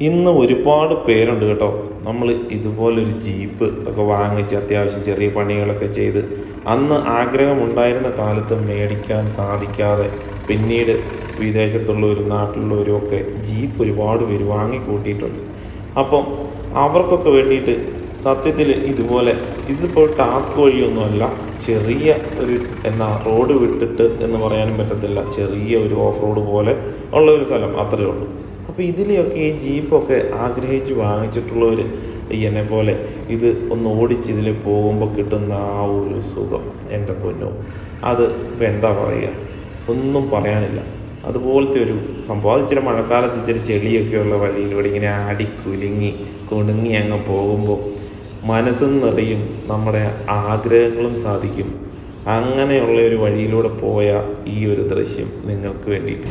ഇന്ന് ഒരുപാട് പേരുണ്ട് കേട്ടോ. നമ്മൾ ഇതുപോലൊരു ജീപ്പ് ഒക്കെ വാങ്ങിച്ച് അത്യാവശ്യം ചെറിയ പണികളൊക്കെ ചെയ്ത് അന്ന് ആഗ്രഹമുണ്ടായിരുന്ന കാലത്ത് മേടിക്കാൻ സാധിക്കാതെ പിന്നീട് വിദേശത്തുള്ളവരും നാട്ടിലുള്ളവരും ഒക്കെ ജീപ്പ് ഒരുപാട് പേര് വാങ്ങിക്കൂട്ടിയിട്ടുണ്ട്. അപ്പം അവർക്കൊക്കെ വേണ്ടിയിട്ട് സത്യത്തിൽ ഇതുപോലെ ഇതിപ്പോൾ ടാസ്ക് വഴിയൊന്നുമല്ല ചെറിയ ഒരു എന്നാ റോഡ് വിട്ടിട്ട് എന്ന് പറയാനും പറ്റത്തില്ല ചെറിയ ഒരു ഓഫ് റോഡ് പോലെ ഉള്ള ഒരു സ്ഥലം അത്രയേ ഉള്ളൂ. അപ്പോൾ ഇതിലെയൊക്കെ ഈ ജീപ്പൊക്കെ ആഗ്രഹിച്ച് വാങ്ങിച്ചിട്ടുള്ളവർ എന്നെ പോലെ ഇത് ഒന്ന് ഓടിച്ച് ഇതിൽ പോകുമ്പോൾ കിട്ടുന്ന ആ ഒരു സുഖം എന്റെ പൊന്നു. അത് ഇപ്പം എന്താ പറയുക ഒന്നും പറയാനില്ല. അതുപോലത്തെ ഒരു സംഭവം. അത് ഇച്ചിരി മഴക്കാലത്ത് ഇച്ചിരി ചെളിയൊക്കെയുള്ള വഴിയിലൂടെ ഇങ്ങനെ ആടി കുലുങ്ങി കുണുങ്ങി അങ്ങ് പോകുമ്പോൾ മനസ്സും നിറയും നമ്മുടെ ആഗ്രഹങ്ങളും സാധിക്കും. അങ്ങനെയുള്ള ഒരു വഴിയിലൂടെ പോയ ഈ ഒരു ദൃശ്യം നിങ്ങൾക്ക് വേണ്ടിയിട്ട്